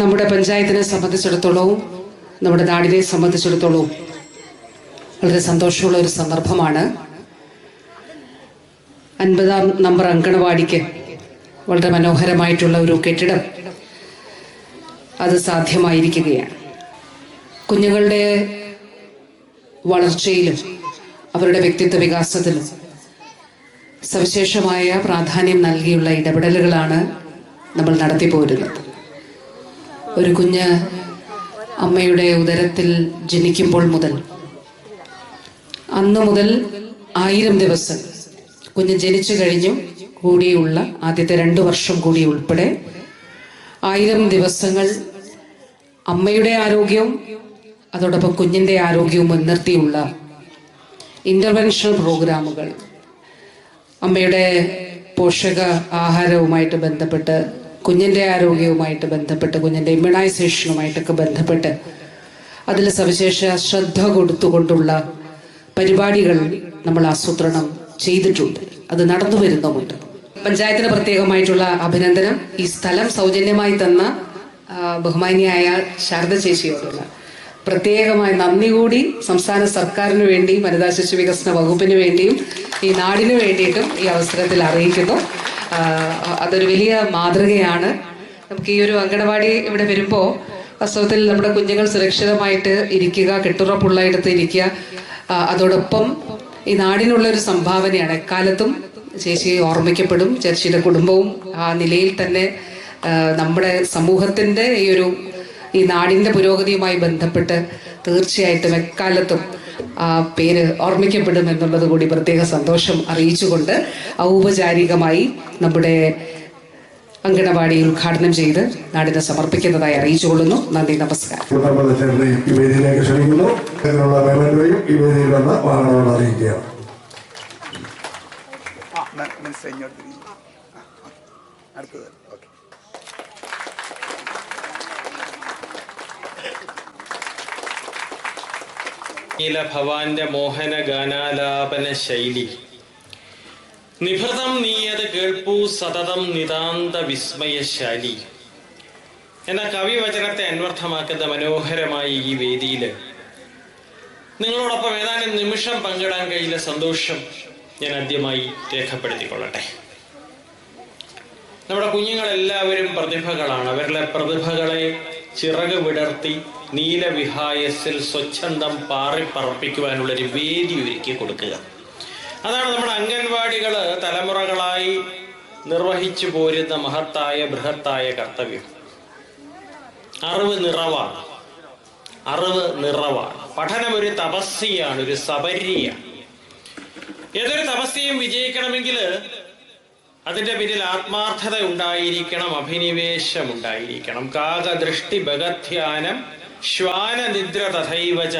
നമ്മുടെ പഞ്ചായത്തിനെ സംബന്ധിച്ചിടത്തോളവും നമ്മുടെ നാടിനെ സംബന്ധിച്ചിടത്തോളവും വളരെ സന്തോഷമുള്ള ഒരു സന്ദർഭമാണ്. അൻപതാം നമ്പർ അങ്കണവാടിക്ക് വളരെ മനോഹരമായിട്ടുള്ള ഒരു കെട്ടിടം അത് സാധ്യമായിരിക്കുകയാണ്. കുഞ്ഞുങ്ങളുടെ വളർച്ചയിലും അവരുടെ വ്യക്തിത്വ വികാസത്തിലും സവിശേഷമായ പ്രാധാന്യം നൽകിയുള്ള ഇടപെടലുകളാണ് നമ്മൾ നടത്തിപ്പോരുന്നത്. ഒരു കുഞ്ഞ് അമ്മയുടെ ഉദരത്തിൽ ജനിക്കുമ്പോൾ മുതൽ അന്നു മുതൽ ആയിരം ദിവസം കുഞ്ഞ് ജനിച്ചു കഴിഞ്ഞു കൂടിയുള്ള ആദ്യത്തെ രണ്ടു വർഷം കൂടി ഉൾപ്പെടെ ആയിരം ദിവസങ്ങൾ അമ്മയുടെ ആരോഗ്യവും അതോടൊപ്പം കുഞ്ഞിന്റെ ആരോഗ്യവും മുൻനിർത്തിയുള്ള ഇന്റർവെൻഷണൽ പ്രോഗ്രാമുകൾ അമ്മയുടെ പോഷക ആഹാരവുമായിട്ട് ബന്ധപ്പെട്ട് കുഞ്ഞിന്റെ ആരോഗ്യവുമായിട്ട് ബന്ധപ്പെട്ട് കുഞ്ഞിന്റെ ഇമ്മ്യൂണൈസേഷനുമായിട്ടൊക്കെ ബന്ധപ്പെട്ട് അതിൽ സവിശേഷ ശ്രദ്ധ കൊടുത്തുകൊണ്ടുള്ള പരിപാടികൾ നമ്മൾ ആസൂത്രണം ചെയ്തിട്ടുണ്ട്. അത് നടന്നു വരുന്നുമുണ്ട് പഞ്ചായത്തിന് പ്രത്യേകമായിട്ടുള്ള അഭിനന്ദനം. ഈ സ്ഥലം സൗജന്യമായി തന്ന ബഹുമാനിയായ ശാരദ ചേച്ചിയോടുള്ള പ്രത്യേകമായ നന്ദി കൂടി സംസ്ഥാന സർക്കാരിന് വേണ്ടിയും വനിതാ ശിശു വികസന വകുപ്പിന് വേണ്ടിയും ഈ നാടിനു വേണ്ടിയിട്ടും ഈ അവസരത്തിൽ അറിയിക്കുന്നു. അതൊരു വലിയ മാതൃകയാണ്. നമുക്ക് ഈ ഒരു അങ്കണവാടി ഇവിടെ വരുമ്പോൾ വാസ്തവത്തിൽ നമ്മുടെ കുഞ്ഞുങ്ങൾ സുരക്ഷിതമായിട്ട് ഇരിക്കുക കെട്ടുറപ്പുള്ള ഇടത്ത് ഇരിക്കുക. അതോടൊപ്പം ഈ നാടിനുള്ള ഒരു സംഭാവനയാണ്. എക്കാലത്തും ചേച്ചി ഓർമ്മിക്കപ്പെടും. ചേച്ചിയുടെ കുടുംബവും ആ നിലയിൽ തന്നെ നമ്മുടെ സമൂഹത്തിന്റെ ഈ ഒരു ഈ നാടിന്റെ പുരോഗതിയുമായി ബന്ധപ്പെട്ട് തീർച്ചയായിട്ടും എക്കാലത്തും ആ പേര് ഓർമ്മിക്കപ്പെടും എന്നുള്ളത് കൂടി പ്രത്യേക സന്തോഷം അറിയിച്ചുകൊണ്ട് ഔപചാരികമായി നമ്മുടെ അങ്കണവാടി ഉദ്ഘാടനം ചെയ്ത് നാടിന് സമർപ്പിക്കുന്നതായി അറിയിച്ചുകൊള്ളുന്നു. നന്ദി നമസ്കാരം. അടുത്തത്. ഈ നീലഭവാന്റെ മോഹന ഗാനാലാപന ശൈലി. നിഭൃതം നീയത് കേൾപ്പൂ സതതം നിതാന്ത വിസ്മയശാലി എന്ന കവിവചനത്തെ അന്വർത്ഥമാക്കുന്ന മനോഹരമായി ഈ വേദിയിൽ നിങ്ങളോടൊപ്പം ഏതാനും നിമിഷം പങ്കിടാൻ കഴിയുന്ന സന്തോഷം ഞാൻ ആദ്യമായി രേഖപ്പെടുത്തിക്കൊള്ളട്ടെ. നമ്മുടെ കുഞ്ഞുങ്ങളെല്ലാവരും പ്രതിഭകളാണ്. അവരുടെ പ്രതിഭകളെ ചിറക് വിടർത്തി നീലവിഹായസിൽ സ്വച്ഛന്തം പാറിപ്പറപ്പിക്കുവാനുള്ള ഒരു വേദി ഒരുക്കി കൊടുക്കുക. അതാണ് നമ്മുടെ അംഗൻവാടികൾ തലമുറകളായി നിർവഹിച്ചു പോരുന്ന മഹത്തായ ബൃഹത്തായ കർത്തവ്യം. അറിവ് നിറവാണ്. അറിവ് നിറവാണ്. പഠനം ഒരു തപസ്യയാണ് ഒരു സബര്യയാണ് ഏതൊരു തപസ്യയും വിജയിക്കണമെങ്കിൽ അതിന്റെ പിന്നിൽ ആത്മാർത്ഥത ഉണ്ടായിരിക്കണം അഭിനിവേശം ഉണ്ടായിരിക്കണം കാകദൃഷ്ടി ഭഗധ്യാനം ശ്വാനനിദ്ര തഥൈവച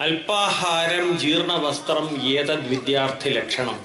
അല്പാഹാരം ജീർണവസ്ത്രം ഏതദ് വിദ്യാർത്ഥി ലക്ഷണം